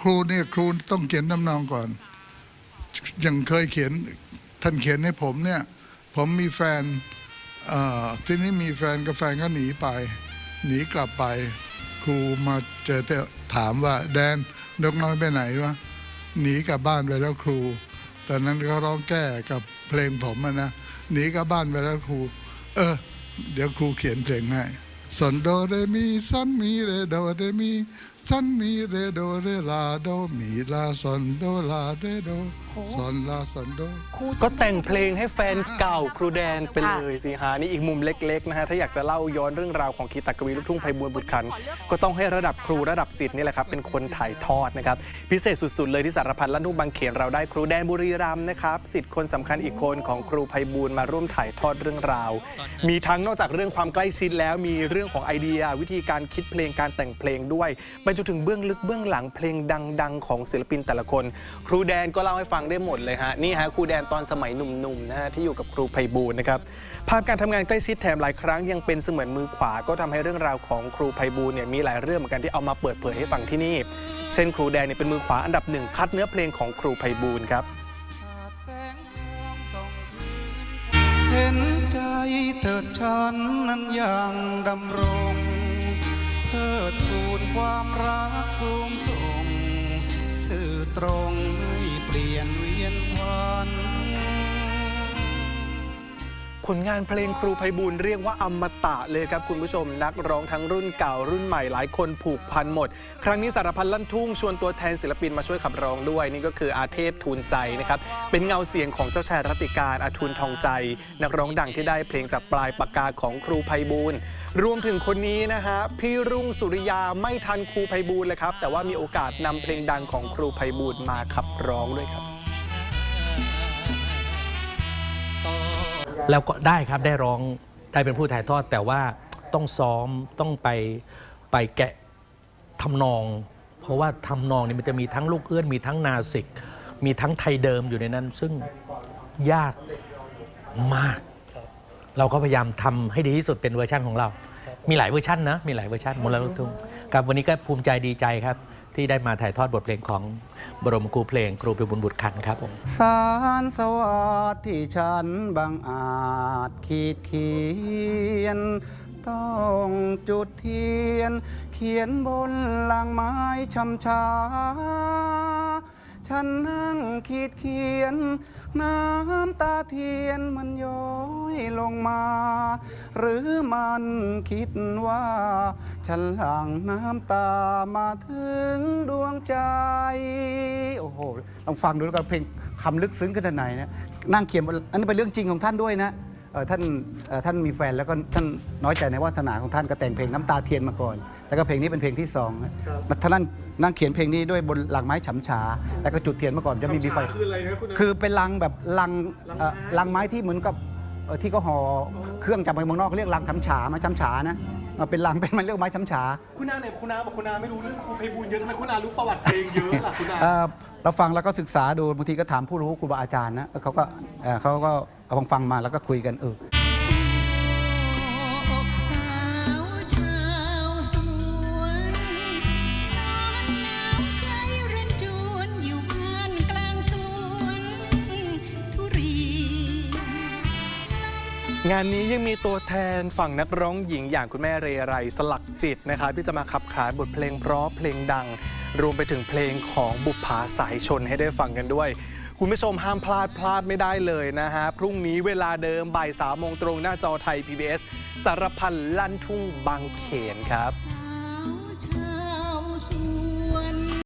ครูเนี่ยครูต้องเขียนทำนองก่อนอย่างเคยเขียนท่านเขียนให้ผมเนี่ย ผมมีแฟนเอ่อทีนี้มีแฟนกับแฟนก็หนีไป หนีกลับไป ครูมาเจอแต่ถามว่าแดนนกน้อยไปไหนวะหนีกลับบ้านไปแล้วครู ตอนนั้นเขาร้องแก้กับเพลงผมนะหนีกลับบ้านไปแล้วครู เออ เดี๋ยวครูเขียนเพลงให้สอนโดเรมีซันมีเรโดเรมี ซันมีเรโดเรลาโดมีลาซอนโดลาเรโดซอนลาซอนโดก็แต่งเพลงให้แฟนเก่าครูแดนไปเลยสิฮะนี่อีกมุมเล็กๆนะฮะถ้าอยากจะเล่าย้อนเรื่องราวของคีตกวีลูกทุ่งไพบูลย์บุตรขันธ์ก็ต้องให้ระดับครูระดับศิษย์นี่แหละครับเป็นคนถ่ายทอดนะครับพิเศษสุดๆเลยที่สารพัดลั่นทุ่งบางเขนเราได้ครูแดนบุรีรัมย์นะครับศิษย์คนสำคัญอีกคนของครูไพบูลย์มาร่วมถ่ายทอดเรื่องราว มีทั้งนอกจากเรื่องความใกล้ชิดแล้วมีเรื่องของไอเดีย วิธีการคิดเพลงการแต่งเพลงด้วยไปจนถึงเบื้องลึกเบื้องหลังเพลงดัง ๆ ของศิลปินแต่ละคน ครูแดนก็เล่าให้ฟังได้หมดเลยฮะนี่ฮะครูแดนตอนสมัยหนุ่มๆนะฮะที่อยู่กับครูไพบูลนะครับภาพการทำงานใกล้ชิดแถมหลายครั้งยังเป็นเสมือนมือขวาก็ทำให้เรื่องราวของครูไพบูลเนี่ยมีหลายเรื่องเหมือนกันที่เอามาเปิดเผยให้ฟังที่นี่ เช่นครูแดนเนี่ยเป็นมือขวาอันดับหนึ่งคัดเนื้อเพลงของครูไพบูลครับเห็นใจเถิดฉันนั้นยังดำรงเทิด ความรักสูงส่งสื่อตรงไม่เปลี่ยนเวียนวันผลงานเพลงครูไพบูลเรียกว่าอมตะเลยครับคุณผู้ชม นักร้องทั้งรุ่นเก่ารุ่นใหม่หลายคนผูกพันหมด ครั้งนี้สารพันลั่นทุ่งชวนตัวแทนศิลปินมาช่วยขับร้องด้วย นี่ก็คืออาเทพทูลใจนะครับเป็นเงาเสียงของเจ้าชายรัติการอาทูลทองใจ นักร้องดังที่ได้เพลงจากปลายปากกาของครูไพบูล รวมถึงคนนี้นะฮะพี่รุ่งสุริยาไม่ทันครูไพบูลย์เลยครับ แต่ว่ามีโอกาสนำเพลงดังของครูไพบูลย์มาขับร้องด้วยครับ แล้วก็ได้ครับได้ร้องได้เป็นผู้ถ่ายทอด แต่ว่าต้องซ้อมต้องไปไปแกะทำนอง เพราะว่าทำนองนี่มันจะมีทั้งลูกเอื้อนมีทั้งนาสิก มีทั้งไทยเดิมอยู่ในนั้น ซึ่งยากมาก เราก็พยายามทำให้ดีที่สุดเป็นเวอร์ชันของเรา มีหลายเวอร์ชันนะ มีหลายเวอร์ชันมลลูกทุ่งครับวันนี้ก็ภูมิใจดีใจครับ ที่ได้มาถ่ายทอดบทเพลงของบรมครูเพลงครูพิบุญบุตรขันธ์ครับผมสารสวัสดิ์ที่ฉันบังอาจขีดเขียน ต้องจุดเทียน เขียนบนลางไม้ชำชา ฉันนั่งขีดเขียน น้ำตาเทียนมันย้อยลงมา หรือมันคิดว่า ฉันหลั่งน้ำตามาถึงดวงใจ โอ้โห ลองฟังดูแล้วกันเพลงคำลึกซึ้งขนาดไหนนะนั่งเขียนอันนี้เป็นเรื่องจริงของท่านด้วยนะ ท่านเอ่อท่านมีแฟนแล้วก็ท่านน้อยใจในวาสนาของท่านก็แต่งเพลงน้ำตาเทียนมาก่อน แล้วก็เพลงนี้เป็นเพลงที่สองนะท่านนั่นนั่งเขียนเพลงนี้ด้วยบนหลังไม้ฉำฉา แล้วก็จุดเทียนมาก่อนจะไมมีไฟคืออะไรครับคุณอาคือเป็นลังแบบลังเอ่อลังไม้ลังไม้ที่เหมือนกับเอ่อที่เขาห่อเครื่องจากไปเมืองนอกเขาเรียกลังฉำฉาไม้ฉำฉานะ เอ่อเป็นลังเป็นมันเรียกไม้ฉำฉาคุณอาเนี่ยคุณอาบอกคุณอาไม่รู้เรื่องครูไพบูลย์เยอะทำไมคุณอารู้ประวัติเพลงเยอะล่ะคุณอา เอ่อเราฟังแล้วก็ศึกษาดูบางทีก็ถามผู้รู้ครูบาอาจารย์นะเขาก็เอ่อเขาก็เอาฟังฟังมาแล้วก็คุยกันเออ งานนี้ยังมีตัวแทนฝั่งนักร้องหญิงอย่างคุณแม่เรไรสลักจิตนะครับที่จะมาขับขานบทเพลงเพราะเพลงดัง รวมไปถึงเพลงของบุปผาสายชนให้ได้ฟังกันด้วย คุณผู้ชมห้ามพลาดพลาดไม่ได้เลยนะฮะ พรุ่งนี้เวลาเดิมบ่ายสามโมงตรงหน้าจอไทย PBS สารพันลั่นทุ่งบางเขนครับ